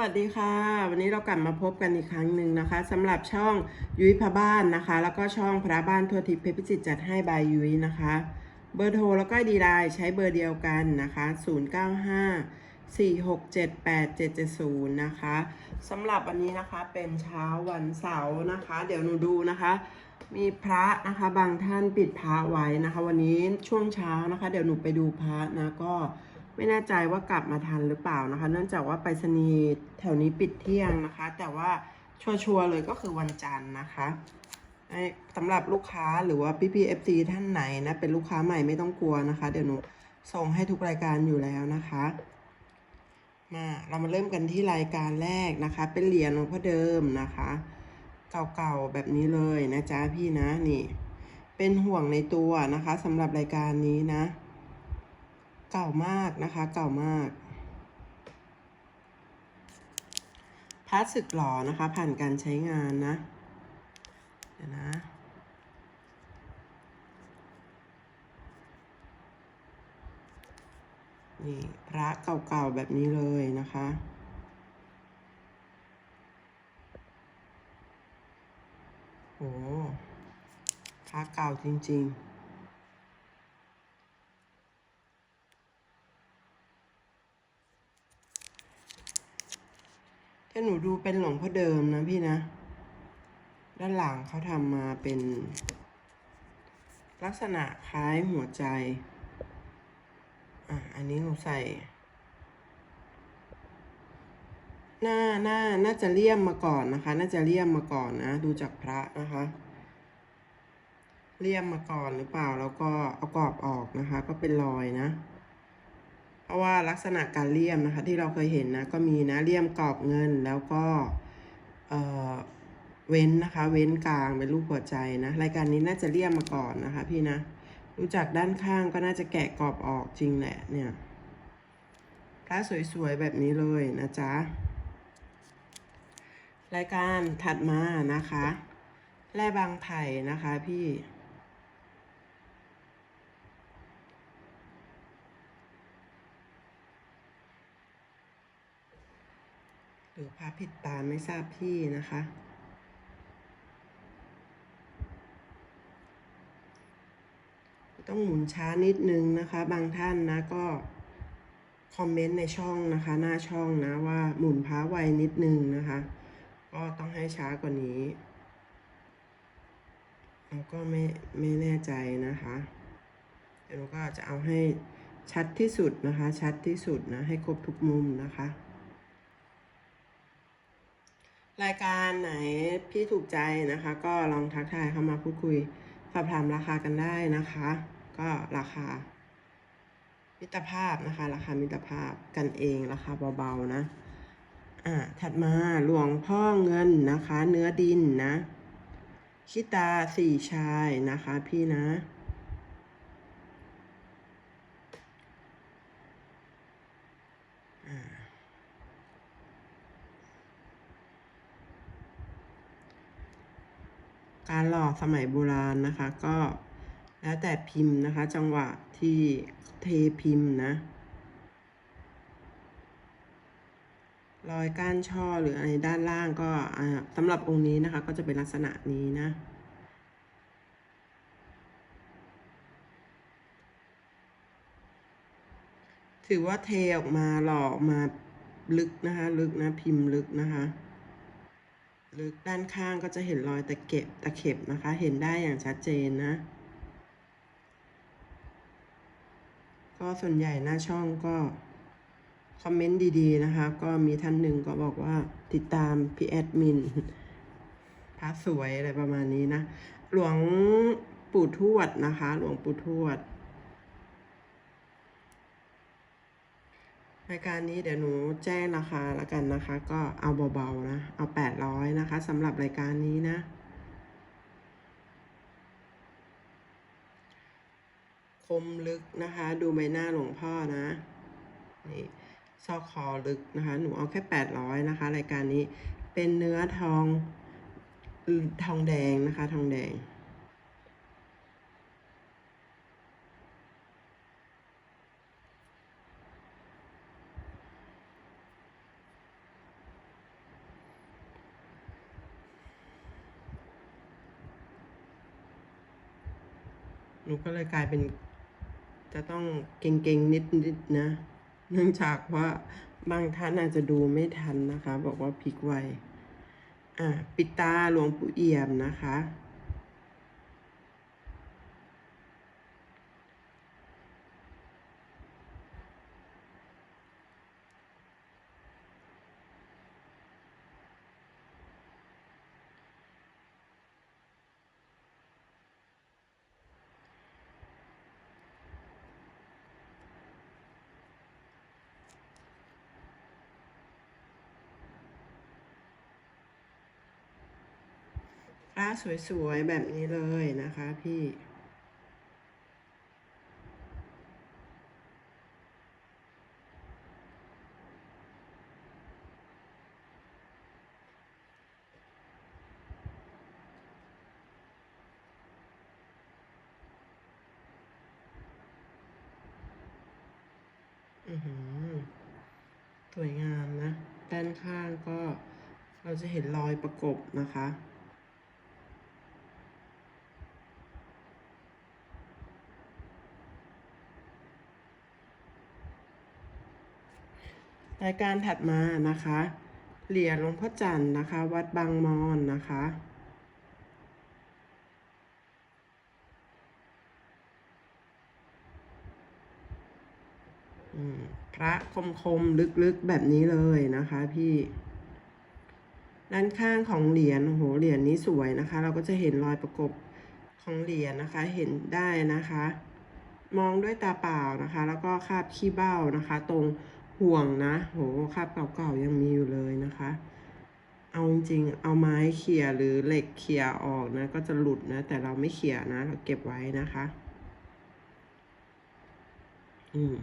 วัสดีค่ะ วันนี้เรากลับมาพบกันอีกครั้งหนึ่งนะคะสำหรับช่องยุ้ยพระบ้านนะคะ แล้วก็ช่องพระบ้านทัวทิพย์เพชรพิจิตจัดให้บายยุ้ยนะคะ เบอร์โทรแล้วก็ดีไลน์ใช้เบอร์เดียวกันนะคะ 095 467 8770 นะคะสำหรับวันนี้นะคะเป็นเช้าวันเสาร์นะคะ เดี๋ยวหนูดูนะคะ มีพระนะคะบางท่านปิดพระไว้นะคะ วันนี้ช่วงเช้านะคะ เดี๋ยวหนูไปดูพระนะก็ ไม่แน่ใจว่ากลับมาทันหรือเปล่านะคะ เนื่องจากว่าไปรษณีย์แถวนี้ปิดเที่ยงนะคะ แต่ว่าชัวร์ๆเลยก็คือวันจันทร์นะคะสำหรับลูกค้าหรือว่าพี่พีเอฟซีท่านไหนนะเป็นลูกค้าใหม่ไม่ต้องกลัวนะคะ เดี๋ยวหนูส่งให้ทุกรายการอยู่แล้วนะคะ มาเรามาเริ่มกันที่รายการแรกนะคะ เป็นเหรียญหลวงพ่อเดิมนะคะ เก่าๆแบบนี้เลยนะจ๊ะพี่นะนี่ เป็นห่วงในตัวนะคะสำหรับรายการนี้นะ เก่ามากนะคะ เก่ามากพลาสสึกหล่อนะคะ ผ่านการใช้งานนะ เดี๋ยวนะนี่พระเก่าๆแบบนี้เลยนะคะ โอ้พระเก่าจริง ๆ ถ้าหนูดูเป็นหลวงพ่อเดิมนะพี่นะ ด้านหลังเขาทำมาเป็น ลักษณะคล้ายหัวใจ อะ อันนี้หนูใส่ หน้าหน้าน่าจะเลี่ยมมาก่อนนะคะ น่าจะเลี่ยมมาก่อนนะ ดูจากพระนะคะ เลี่ยมมาก่อนหรือเปล่า แล้วก็เอากรอบออกนะคะ ก็เป็นรอยนะ เพราะว่าลักษณะการเลี่ยมนะคะที่เราเคยเห็นนะก็มีนะเลี่ยมกรอบเงินแล้วก็เออเว้นนะคะ เว้นกลางเป็นรูปหัวใจนะรายการนี้น่าจะเลี่ยมมาก่อนนะคะ พี่นะรู้จักด้านข้างก็น่าจะแกะกรอบออกจริงแหละเนี่ยพระสวยๆแบบนี้เลยนะจ๊ะรายการถัดมานะคะแร่บางไผ่นะคะพี่ หรือพระผิดตาไม่ทราบที่นะคะ ต้องหมุนช้านิดนึงนะคะ บางท่านนะก็คอมเมนต์ในช่องนะคะ หน้าช่องนะว่าหมุนพระไวนิดนึงนะคะ ก็ต้องให้ช้ากว่านี้เราก็ไม่ไม่แน่ใจนะคะเดี๋ยวเราก็จะเอาให้ชัดที่สุดนะคะ ชัดที่สุดนะ ให้ครบทุกมุมนะคะ รายการไหนพี่ถูกใจนะคะ ก็ลองทักทายเข้ามาพูดคุยสอบถามราคากันได้นะคะ ก็ราคา มิตรภาพนะคะ ราคามิตรภาพกันเองราคาเบาๆนะ อ่าถัดมาหลวงพ่อเงินนะคะ เนื้อดินนะ ชิตาสี่ชายนะคะพี่นะ การหล่อสมัยโบราณนะคะ ก็แล้วแต่พิมพ์นะคะ จังหวะที่เทพิมพ์นะรอยก้านช่อหรืออะไรด้านล่างก็สำหรับองค์นี้นะคะ ก็จะเป็นลักษณะนี้นะ ถือว่าเทออกมาหล่อมาลึกนะคะ ลึกนะพิมพ์ลึกนะคะ ลึกด้านข้างก็จะเห็นรอยตะเก็บตะเข็บนะคะ เห็นได้อย่างชัดเจนนะ ก็ส่วนใหญ่หน้าช่องก็คอมเมนต์ดีๆนะคะ ก็มีท่านหนึ่งก็บอกว่าติดตามพี่แอดมินพระสวยอะไรประมาณนี้นะ หลวงปู่ทวดนะคะ หลวงปู่ทวด รายการนี้เดี๋ยวหนูแจ้งราคาแล้วกันนะคะ ก็เอาเบาๆนะ เอาแปดร้อยนะคะสำหรับรายการนี้นะ คมลึกนะคะ ดูใบหน้าหลวงพ่อนะนี่ซอกคอลึกนะคะ หนูเอาแค่แปดร้อยนะคะ รายการนี้เป็นเนื้อทองทองแดงนะคะ ทองแดง หนูก็เลยกลายเป็น จะต้องเก่งๆ นิดๆนะ เนื่องจากว่าบางท่านอาจจะดูไม่ทันนะคะ บอกว่าพลิกไวอะปิดตาหลวงปู่เอี่ยมนะคะ พระสวยๆ แบบนี้เลยนะคะพี่ อือหือสวยงามนะ ด้านข้างก็เราจะเห็นรอยประกบนะคะ รายการถัดมานะคะ เหรียญหลวงพ่อจันทร์นะคะ วัดบางมอนนะคะ พระคมคมลึกๆแบบนี้เลยนะคะพี่ ด้านข้างของเหรียญโอ้โหเหรียญนี้สวยนะคะ เราก็จะเห็นรอยประกบของเหรียญนะคะ เห็นได้นะคะ มองด้วยตาเปล่านะคะ แล้วก็คาบขี้เบ้านะคะ ตรง ห่วงนะ โหคาบเก่าๆยังมีอยู่เลยนะคะ เอาจริงๆ เอาไม้เขี่ยหรือเหล็กเขี่ยออกนะ ก็จะหลุดนะ แต่เราไม่เขี่ยนะ เราเก็บไว้นะคะ อืม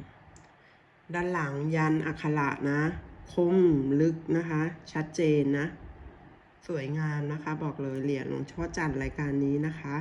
ด้านหลังยันอักขระนะ คมลึกนะคะ ชัดเจนนะ สวยงามนะคะ บอกเลยเหรียญหลวงพ่อจันทร์รายการนี้นะคะ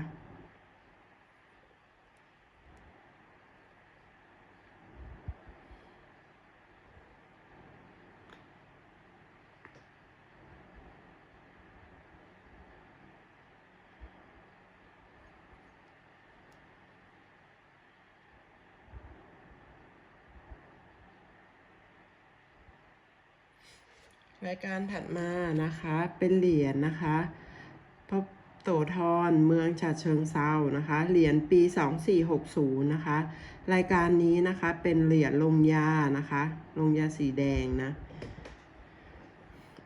รายการถัดมานะคะเป็นเหรียญนะคะพระโสธรเมืองฉะเชิงเซานะคะ เหรียญปี 2460 นะคะ รายการนี้นะคะเป็นเหรียญลงยานะคะลงยาสีแดงนะ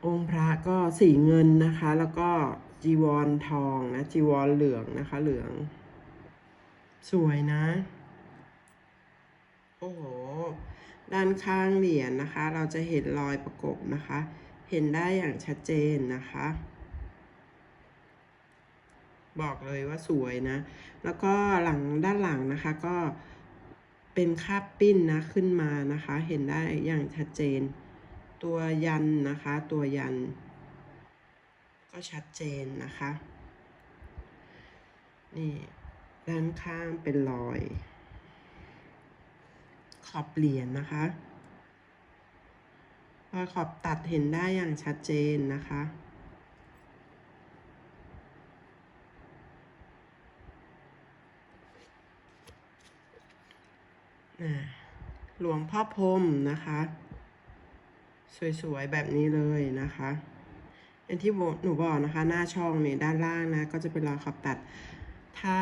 องค์พระก็สีเงินนะคะ แล้วก็จีวรทองนะจีวรเหลืองนะคะเหลือง สวยนะ โอ้โห ด้านข้างเหรียญนะคะ เราจะเห็นรอยประกบนะคะ เห็นได้อย่างชัดเจนนะคะ บอกเลยว่าสวยนะ แล้วก็หลังด้านหลังนะคะก็เป็นคาบปิ้นนะขึ้นมานะคะ เห็นได้อย่างชัดเจน ตัวยันนะคะ ตัวยัน ก็ชัดเจนนะคะ นี่ ด้านข้างเป็นรอย ขอบเหรียญนะคะ ขอบตัดเห็นได้อย่างชัดเจนนะคะ หลวงพ่อพรมนะคะ สวยๆ แบบนี้เลยนะคะอย่างที่หนูบอกนะคะ หน้าช่องเนี่ยด้านล่างนะ ก็จะเป็นรอยขอบตัด ถ้า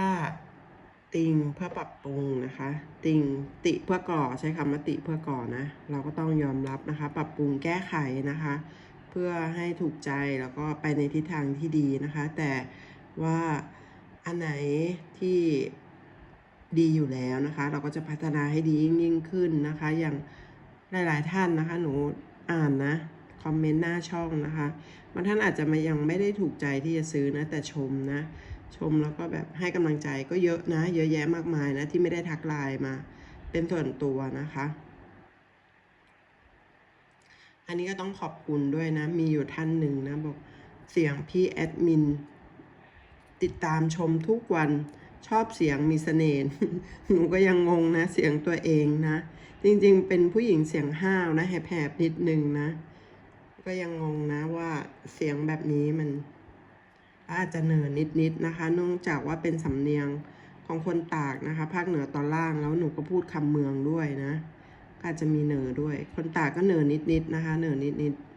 ติงเพื่อปรับปรุงนะคะ ติงติเพื่อก่อใช้คำว่าติเพื่อก่อนะ เราก็ต้องยอมรับนะคะ ปรับปรุงแก้ไขนะคะ เพื่อให้ถูกใจแล้วก็ไปในทิศทางที่ดีนะคะ แต่ว่าอันไหนที่ดีอยู่แล้วนะคะ เราก็จะพัฒนาให้ดียิ่งยิ่งขึ้นนะคะ อย่างหลาย ๆ ท่านนะคะ หนูอ่านนะคอมเมนต์หน้าช่องนะคะบางท่านอาจจะยังไม่ได้ถูกใจที่จะซื้อนะแต่ชมนะ ชมแล้วก็แบบให้กำลังใจก็เยอะนะ เยอะแยะมากมายนะที่ไม่ได้ทักไลน์มา เป็นส่วนตัวนะคะ อันนี้ก็ต้องขอบคุณด้วยนะ มีอยู่ท่านหนึ่งนะบอกเสียงพี่แอดมินติดตามชมทุกวันชอบเสียงมีเสน่ห์หนูก็ยังงงนะ เสียงตัวเองนะ จริงๆ เป็นผู้หญิงเสียงห้าวนะแหบๆนิดนึงนะ ก็ยังงงนะว่าเสียงแบบนี้มันาจจะเหนื่อนิดๆนะคะเนื่องจากว่าเป็นสำเนียงของคนตากนะคะภาคเหนือตอนล่างแล้วหนูก็พูดคำเมืองด้วยนะก็อาจจะมีเหนือด้วย คนตากก็เหนือนิดๆนะคะเหนือนิดๆ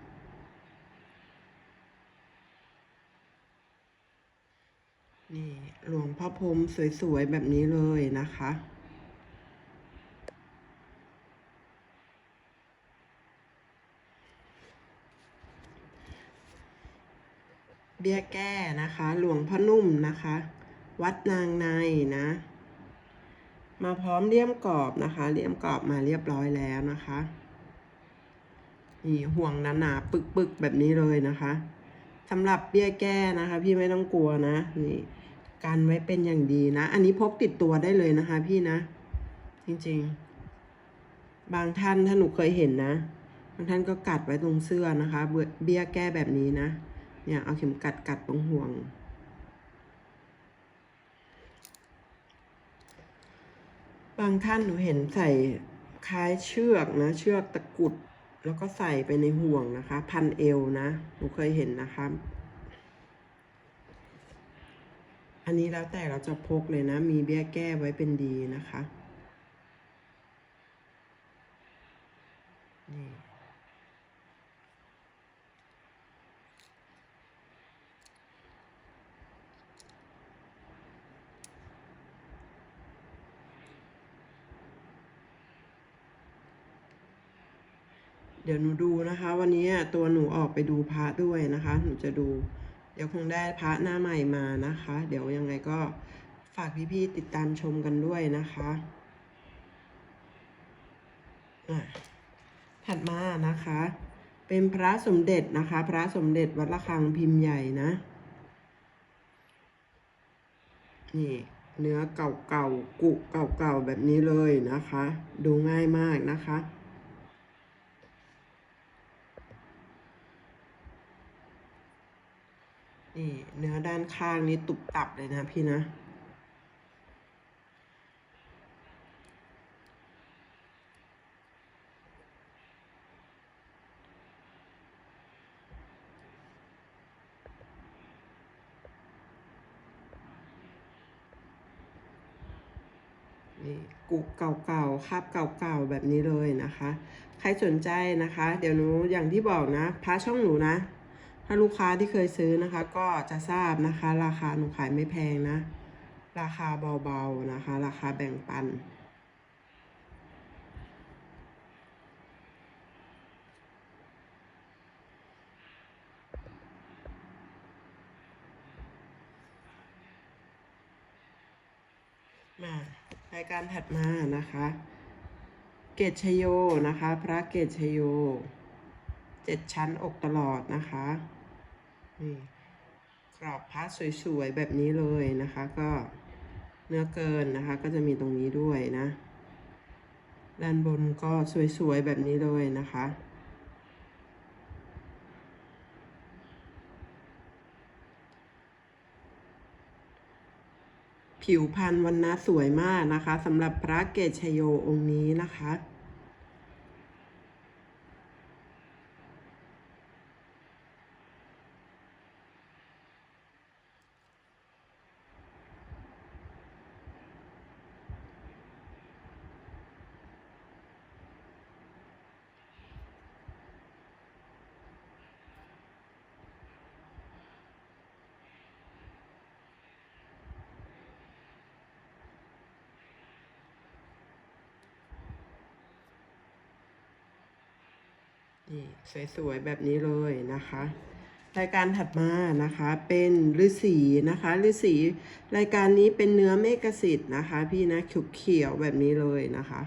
นี่หลวงพ่อพรมสวยๆ แบบนี้เลยนะคะ บี้ยแก้นะคะ หลวงพ่อนุ่มนะคะ วัดนางในนะ มาพร้อมเลี่ยมกรอบนะคะ เลี่ยมกรอบมาเรียบร้อยแล้วนะคะนี่ห่วงหนาๆปึกๆแบบนี้เลยนะคะสำหรับเบี้ยแก้นะคะ พี่ไม่ต้องกลัวนะนี่กันไว้เป็นอย่างดีนะ อันนี้พกติดตัวได้เลยนะคะ พี่นะ จริงๆ บางท่านถ้าหนูเคยเห็นนะบางท่านก็กัดไว้ตรงเสื้อนะคะ เบี้ยเบี้ยแก้แบบนี้นะ เนี่ยเอาเข็มกัดกัดตรงห่วง บางท่านหนูเห็นใส่คล้ายเชือกนะ เชือกตะกุด แล้วก็ใส่ไปในห่วงนะคะ พันเอวนะ หนูเคยเห็นนะคะ อันนี้แล้วแต่เราจะพกเลยนะ มีเบี้ยแก้ไว้เป็นดีนะคะนี่ เดี๋ยวหนูดูนะคะ วันนี้ตัวหนูออกไปดูพระด้วยนะคะ หนูจะดู เดี๋ยวคงได้พระหน้าใหม่มานะคะ เดี๋ยวยังไงก็ฝากพี่ๆติดตามชมกันด้วยนะคะอะถัดมานะคะ เป็นพระสมเด็จนะคะ พระสมเด็จวัดระฆังพิมพ์ใหญ่นะนี่เนื้อเก่าๆกุเก่าๆแบบนี้เลยนะคะ ดูง่ายมากนะคะ นี่เนื้อด้านข้างนี้ตุบตับเลยนะพี่นะนี่กุเก่าๆคาบเก่าๆแบบนี้เลยนะคะ ใครสนใจนะคะ เดี๋ยวหนูอย่างที่บอกนะพาช่องหนูนะ ถ้าลูกค้าที่เคยซื้อนะคะ ก็จะทราบนะคะ ราคาหนูขายไม่แพงนะ ราคาเบาๆนะคะ ราคาแบ่งปัน มารายการถัดมานะคะ เกตชโยนะคะ พระเกตชโยเจ็ดชั้นอกตลอดนะคะ นี่กรอบพระสวยๆแบบนี้เลยนะคะ ก็เนื้อเกินนะคะ ก็จะมีตรงนี้ด้วยนะ ด้านบนก็สวยๆแบบนี้เลยนะคะผิวพรรณวันนะสวยมากนะคะสำหรับพระเกตชโยองค์นี้นะคะ นี่สวยๆแบบนี้เลยนะคะ รายการถัดมานะคะเป็นฤาษีนะคะฤาษีรายการนี้เป็นเนื้อเมกสิทธิ์นะคะ พี่นะเขียวๆแบบนี้เลยนะคะ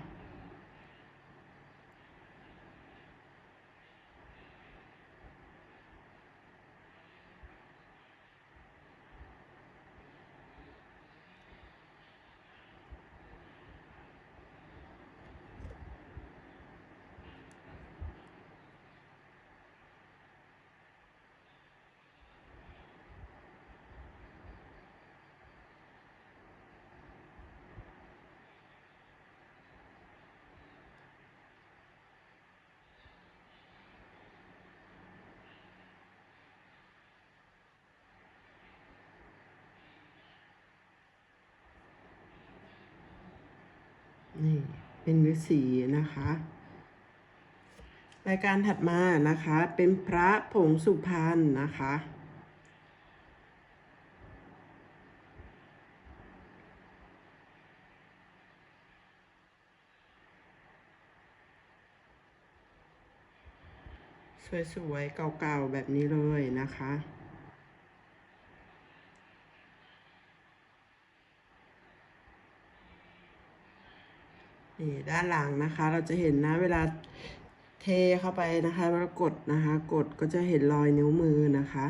นี่เป็นฤาษีนะคะ รายการถัดมานะคะเป็นพระผงสุพรรณนะคะสวยๆเก่าๆแบบนี้เลยนะคะ นี่ด้านหลังนะคะ เราจะเห็นนะเวลาเทเข้าไปนะคะแล้วกดนะคะ กดก็จะเห็นรอยนิ้วมือนะคะ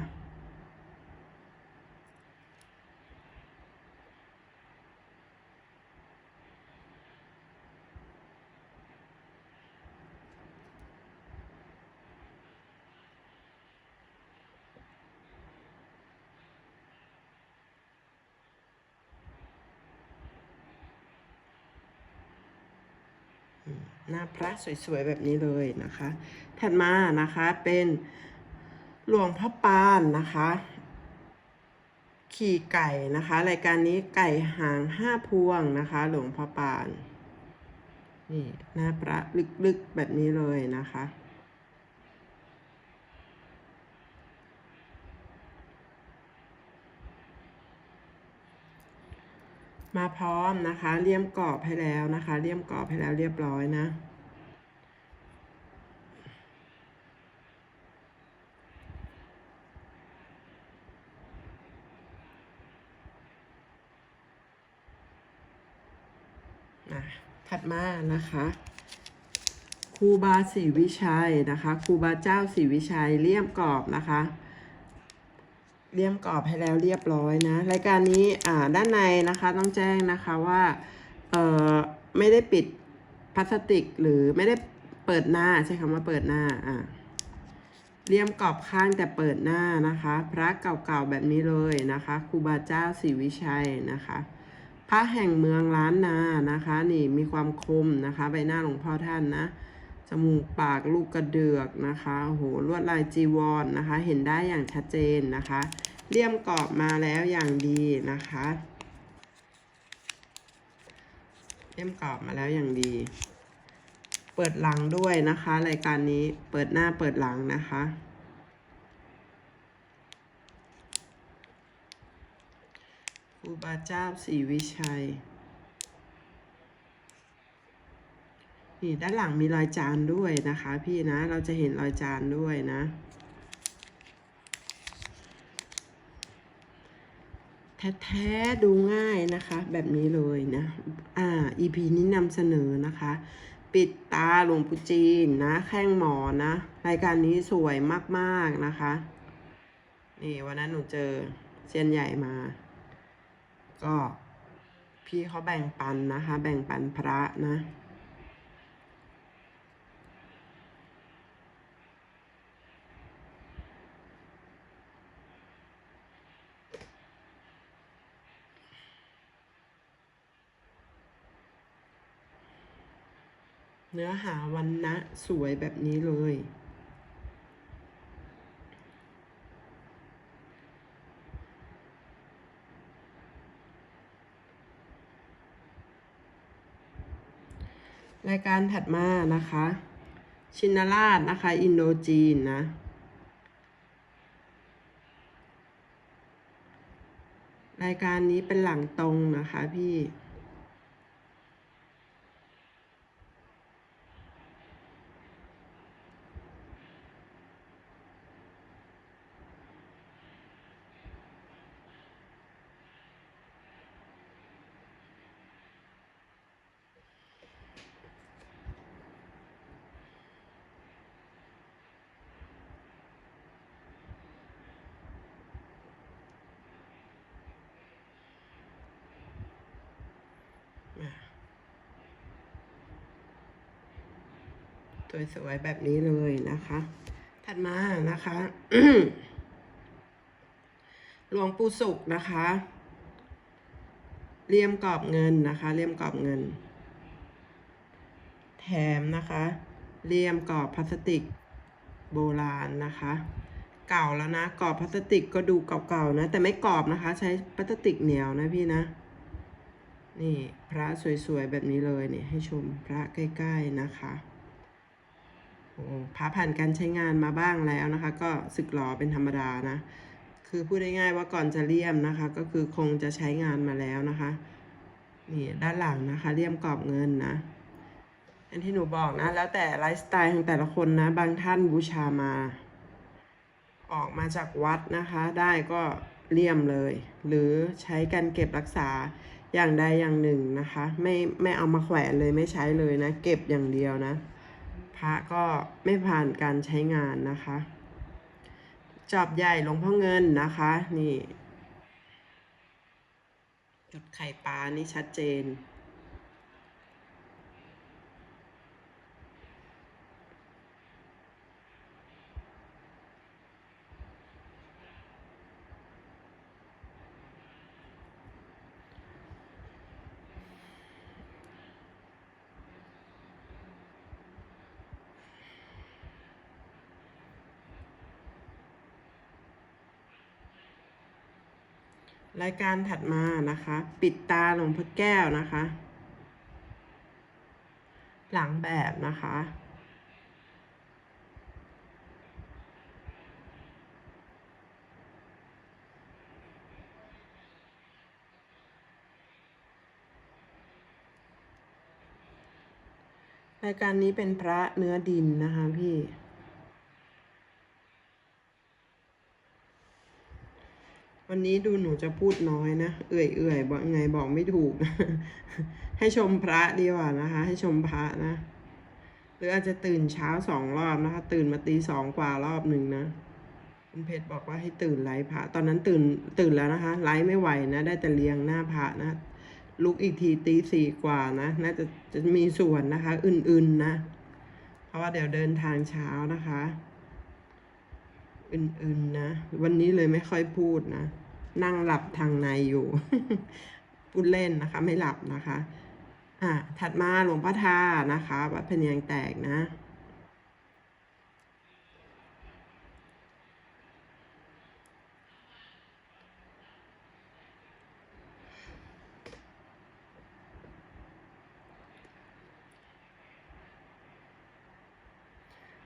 พระสวยๆแบบนี้เลยนะคะ ถัดมานะคะเป็นหลวงพ่อปานนะคะ ขี่ไก่นะคะ รายการนี้ไก่หางห้าพวงนะคะ หลวงพ่อปานนี่หน้าพระลึกๆแบบนี้เลยนะคะมาพร้อมนะคะเลี่ยมกรอบให้แล้วนะคะเลี่ยมกรอบให้แล้วเรียบร้อยนะถัดมา นะคะครูบาศรีวิชัยนะคะครูบาเจ้าศรีวิชัยเลี่ยมกรอบนะคะเลี่ยมกรอบให้แล้วเรียบร้อยนะรายการนี้อ่าด้านในนะคะต้องแจ้งนะคะว่าเอ่อไม่ได้ปิดพลาสติกหรือไม่ได้เปิดหน้าใช้คำว่าเปิดหน้าอ่าเลี่ยมกรอบข้างแต่เปิดหน้านะคะ พระเก่าๆแบบนี้เลยนะคะครูบาเจ้าศรีวิชัยนะคะ พระแห่งเมืองล้านนานะคะ นี่มีความคมนะคะ ใบหน้าหลวงพ่อท่านนะจมูกปากลูกกระเดือกนะคะโอ้โหลวดลายจีวรนนะคะ เห็นได้อย่างชัดเจนนะคะเลี่ยมกรอบมาแล้วอย่างดีนะคะเลี่ยมกรอบมาแล้วอย่างดี เปิดหลังด้วยนะคะ รายการนี้เปิดหน้าเปิดหลังนะคะ ครูบาเจ้าศรีวิชัย นี่ด้านหลังมีรอยจานด้วยนะคะ พี่นะ เราจะเห็นรอยจานด้วยนะ แท้ๆดูง่ายนะคะ แบบนี้เลยนะ อ่า EP นี้นำเสนอนะคะ ปิดตาหลวงปู่จีนนะ แข้งหมอนะ รายการนี้สวยมากๆนะคะ นี่วันนั้นหนูเจอเซียนใหญ่มา ก็พี่เขาแบ่งปันนะคะ แบ่งปันพระนะ เนื้อหาวันนะสวยแบบนี้เลย รายการถัดมานะคะ ชินราชนะคะ อินโดจีนนะ รายการนี้เป็นหลังตรงนะคะพี่ สวยๆแบบนี้เลยนะคะ ถัดมานะคะหลวงปู่สุขนะคะเลี่ยมกรอบเงินนะคะเลี่ยมกรอบเงิน แถมนะคะเลี่ยมกรอบพลาสติกโบราณนะคะ เก่าแล้วนะกรอบพลาสติกก็ดูเก่าๆนะ แต่ไม่กรอบนะคะ ใช้พลาสติกเหนียวนะพี่นะ นี่พระสวยๆแบบนี้เลยเนี่ยให้ชมพระใกล้ๆนะคะ พระผ่านการใช้งานมาบ้างแล้วนะคะ ก็สึกหลอเป็นธรรมดานะ คือพูดง่ายๆว่าก่อนจะเลี่ยมนะคะ ก็คือคงจะใช้งานมาแล้วนะคะนี่ด้านหลังนะคะเลี่ยมกรอบเงินนะอันที่หนูบอกนะ แล้วแต่ไลฟ์สไตล์ของแต่ละคนนะ บางท่านบูชามา ออกมาจากวัดนะคะ ได้ก็เลี่ยมเลย หรือใช้กันเก็บรักษาอย่างใดอย่างหนึ่งนะคะ ไม่ไม่เอามาแขวนเลยไม่ใช้เลยนะ เก็บอย่างเดียวนะ พระก็ไม่ผ่านการใช้งานนะคะ จอบใหญ่หลวงพ่อเงินนะคะ นี่จุดไข่ปลานี่ชัดเจน รายการถัดมานะคะ ปิดตาหลวงพ่อแก้วนะคะ หลังแบบนะคะ รายการนี้เป็นพระเนื้อดินนะคะพี่ วันนี้ดูหนูจะพูดน้อยนะ เอื่อยเอื่อยบอกไงบอกไม่ถูก ให้ชมพระดีกว่านะคะ ให้ชมพระนะ หรืออาจจะตื่นเช้าสองรอบนะคะ ตื่นมาตีสองกว่ารอบหนึ่งนะคุณเพชรบอกว่าให้ตื่นไลฟ์พระ ตอนนั้นตื่นตื่นแล้วนะคะ ไลฟ์ไม่ไหวนะ ได้แต่เรียงหน้าพระนะ ลุกอีกทีตีสี่กว่านะ น่าจะจะมีส่วนนะคะ อื่นๆนะ เพราะว่าเดี๋ยวเดินทางเช้านะคะ อื่นๆนะ วันนี้เลยไม่ค่อยพูดนะ นั่งหลับทางในอยู่ พูดเล่นนะคะ ไม่หลับนะคะ อะถัดมาหลวงพ่อทานะคะวัดพเนียงแตกนะ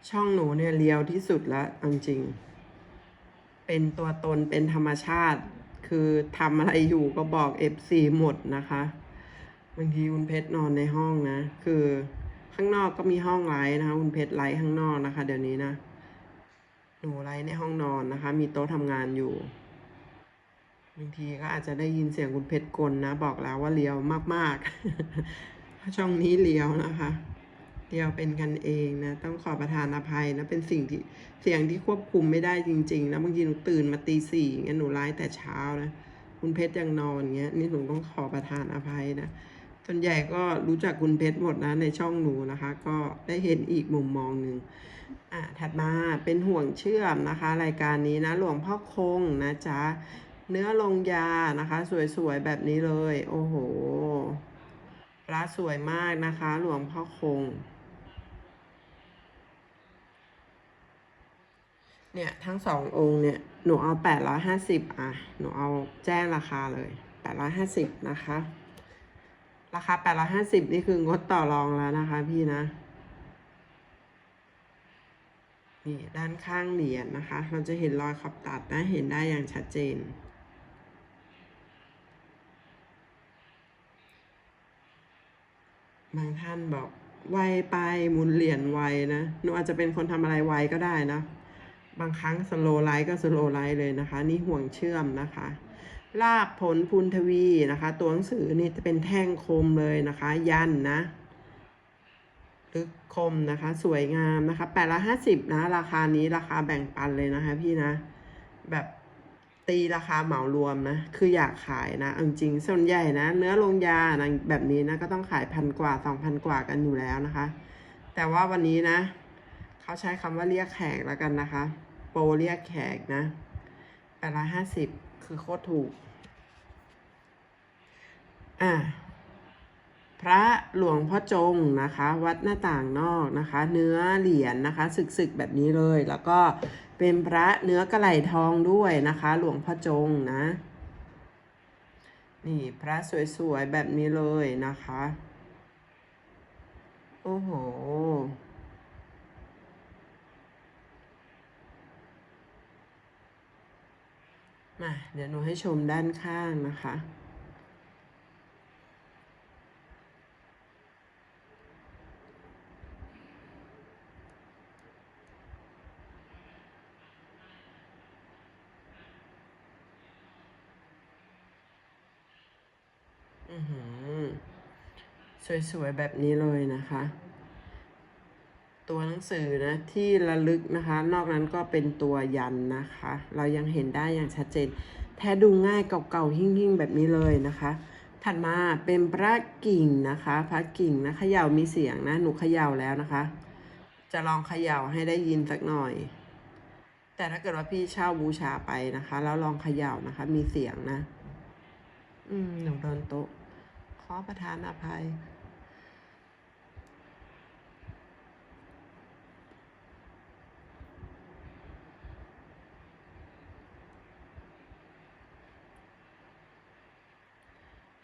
ช่องหนูเนี่ยเลียวที่สุดแล้วจริง เป็นตัวตนเป็นธรรมชาติ คือทำอะไรอยู่ก็บอก FC หมดนะคะบางทีคุณเพชรนอนในห้องนะ คือข้างนอกก็มีห้องไลฟ์นะคะคุณเพชรไลฟ์ข้างนอกนะคะ เดี๋ยวนี้นะหนูไลฟ์ในห้องนอนนะคะ มีโต๊ะทำงานอยู่บางทีก็อาจจะได้ยินเสียงคุณเพชรกลนะ บอกแล้วว่าเลียวมากๆช่องนี้เลียวนะคะ เดียวเป็นกันเองนะ ต้องขอประทานอภัยนะเป็นสิ่งที่เสียงที่ควบคุมไม่ได้จริงๆนะบางทีหนูตื่นมาตีสี่งั้นหนูไลฟ์แต่เช้านะคุณเพชรยังนอนเงี้ยนี่หนูต้องขอประทานอภัยนะส่วนใหญ่ก็รู้จักคุณเพชรหมดนะในช่องหนูนะคะ ก็ได้เห็นอีกมุมมองหนึ่งอะถัดมาเป็นห่วงเชื่อมนะคะ รายการนี้นะหลวงพ่อคงนะจ๊ะเนื้อลงยานะคะ สวยๆแบบนี้เลย โอ้โหพระสวยมากนะคะ หลวงพ่อคง เนี่ย ทั้งสององค์เนี่ย หนูเอาแปดร้อยห้าสิบอะ หนูเอาแจ้งราคาเลยแปดร้อยห้าสิบนะคะ ราคาแปดร้อยห้าสิบนี่คืองดต่อรองแล้วนะคะพี่นะ นี่ ด้านข้างเหรียญนะคะ เราจะเห็นรอยขอบตัดนะ เห็นได้อย่างชัดเจนบางท่านบอกไวไปหมุนเหรียญไวนะ หนูอาจจะเป็นคนทำอะไรไวก็ได้นะ บางครั้งสโลไลท์ก็สโลไลท์เลยนะคะ นี่ห่วงเชื่อมนะคะลาบผลพูนทวีนะคะ ตัวหนังสือนี่จะเป็นแท่งคมเลยนะคะ ยันนะลึกคมนะคะ สวยงามนะคะแปดละห้าสิบนะ ราคานี้ราคาแบ่งปันเลยนะคะพี่นะ แบบตีราคาเหมารวมนะ คืออยากขายนะเอาจริงๆส่วนใหญ่นะ เนื้อลงยานะแบบนี้นะ ก็ต้องขายพันกว่าสองพันกว่ากันอยู่แล้วนะคะ แต่ว่าวันนี้นะ เขาใช้คำว่าเรียกแขกแล้วกันนะคะ โปรเรียกแขกนะแปดร้อยห้าสิบคือโคตรถูก อ่าพระหลวงพ่อจงนะคะ วัดหน้าต่างนอกนะคะ เนื้อเหรียญนะคะสึกๆ แบบนี้เลย แล้วก็เป็นพระเนื้อกระไหลทองด้วยนะคะ หลวงพ่อจงนะ นี่พระสวยๆ แบบนี้เลยนะคะ โอ้โห มาเดี๋ยวหนูให้ชมด้านข้างนะคะ อือหือ สวยๆ แบบนี้เลยนะคะ ตัวหนังสือนะที่ระลึกนะคะ นอกนั้นก็เป็นตัวยันนะคะ เรายังเห็นได้อย่างชัดเจน แท้ดูง่ายเก่าๆหิ่งๆ แบบนี้เลยนะคะ ถัดมาเป็นพระกิ่งนะคะ พระกิ่งนะเขย่ามีเสียงนะหนูเขย่าแล้วนะคะ จะลองเขย่าให้ได้ยินสักหน่อย แต่ถ้าเกิดว่าพี่เช่าบูชาไปนะคะ แล้วลองเขย่านะคะ มีเสียงนะ อืมหนูโดนโต๊ะขอประทานอภัย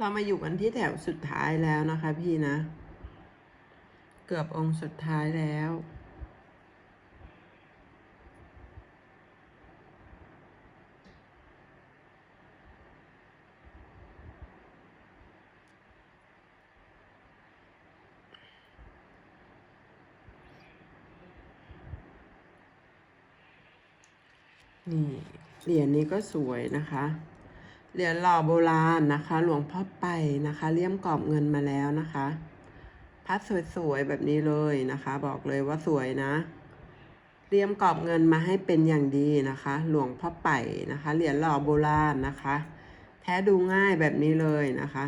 เรามาอยู่กันที่แถวสุดท้ายแล้วนะคะพี่นะ เกือบองค์สุดท้ายแล้ว นี่เหรียญนี้ก็สวยนะคะ เหรียญหล่อโบราณนะคะ หลวงพ่อไปนะคะเลี่ยมกรอบเงินมาแล้วนะคะพัดสวยๆแบบนี้เลยนะคะ บอกเลยว่าสวยนะเลี่ยมกรอบเงินมาให้เป็นอย่างดีนะคะ หลวงพ่อไปนะคะ เหรียญหล่อโบราณนะคะ แท้ดูง่ายแบบนี้เลยนะคะ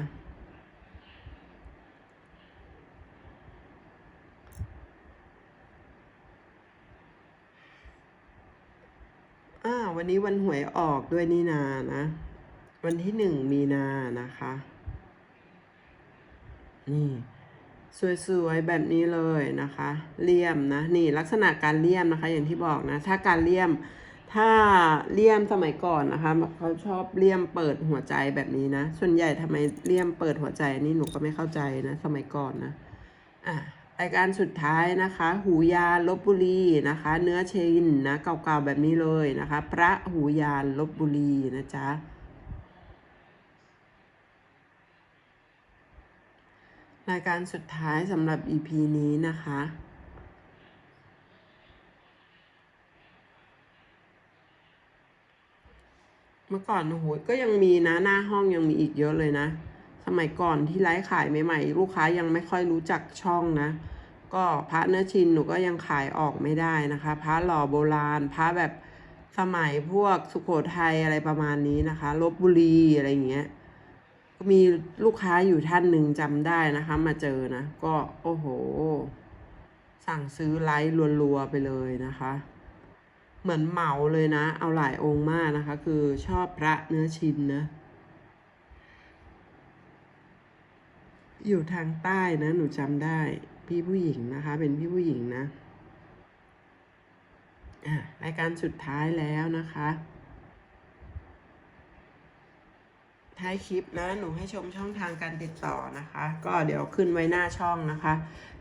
อ่าวันนี้วันหวยออกด้วยนี่นานะ วันที่หนึ่งมีนานะคะ นี่ สวยๆ แบบนี้เลยนะคะเลี่ยมนะ นี่ลักษณะการเลี่ยมนะคะ อย่างที่บอกนะ ถ้าการเลี่ยม ถ้าเลี่ยมสมัยก่อนนะคะเขาชอบเลี่ยมเปิดหัวใจแบบนี้นะ ส่วนใหญ่ทำไมเลี่ยมเปิดหัวใจนี่หนูก็ไม่เข้าใจนะ สมัยก่อนนะ อะรายการสุดท้ายนะคะ หูยานลบบุรีนะคะ เนื้อเชนนะเก่าๆแบบนี้เลยนะคะ พระหูยานลบบุรีนะจ๊ะ รายการสุดท้ายสำหรับ EP นี้นะคะ เมื่อก่อนโอ้โหก็ยังมีนะหน้าห้องยังมีอีกเยอะเลยนะ สมัยก่อนที่ไลฟ์ขายใหม่ๆ ลูกค้ายังไม่ค่อยรู้จักช่องนะ ก็พระเนื้อชินหนูก็ยังขายออกไม่ได้นะคะ พระหล่อโบราณ พระแบบสมัยพวกสุโขทัยอะไรประมาณนี้นะคะลบบุรีอะไรอย่างเงี้ย มีลูกค้าอยู่ท่านหนึ่งจำได้นะคะ มาเจอนะ ก็โอ้โห สั่งซื้อไลฟ์รัวๆไปเลยนะคะ เหมือนเหมาเลยนะ เอาหลายองค์มากนะคะ คือชอบพระเนื้อชินนะอยู่ทางใต้นะ หนูจำได้ พี่ผู้หญิงนะคะ เป็นพี่ผู้หญิงนะอะรายการสุดท้ายแล้วนะคะ ท้ายคลิปนะ หนูให้ชมช่องทางการติดต่อนะคะ ก็เดี๋ยวขึ้นไว้หน้าช่องนะคะ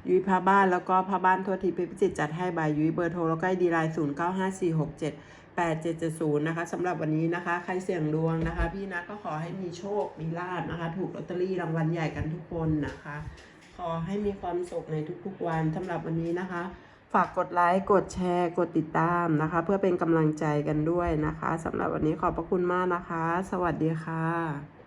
ยุ้ยพาบ้านแล้วก็พาบ้านทั่วทิพย์พิจิตรจัดให้บายยุ้ยเบอร์โทรแล้วก็ดีไลน์ศูนย์เก้าห้าสี่หกเจ็ดแปดเจ็ดเจ็ดศูนย์นะคะสำหรับวันนี้นะคะ ใครเสี่ยงดวงนะคะ พี่นะก็ขอให้มีโชค มีลาภนะคะ ถูกลอตเตอรี่รางวัลใหญ่กันทุกคนนะคะ ขอให้มีความสุขในทุกๆวันสำหรับวันนี้นะคะ ฝากกดไลค์กดแชร์ กดติดตามนะคะ เพื่อเป็นกำลังใจกันด้วยนะคะสำหรับวันนี้ขอบพระคุณมากนะคะ สวัสดีค่ะ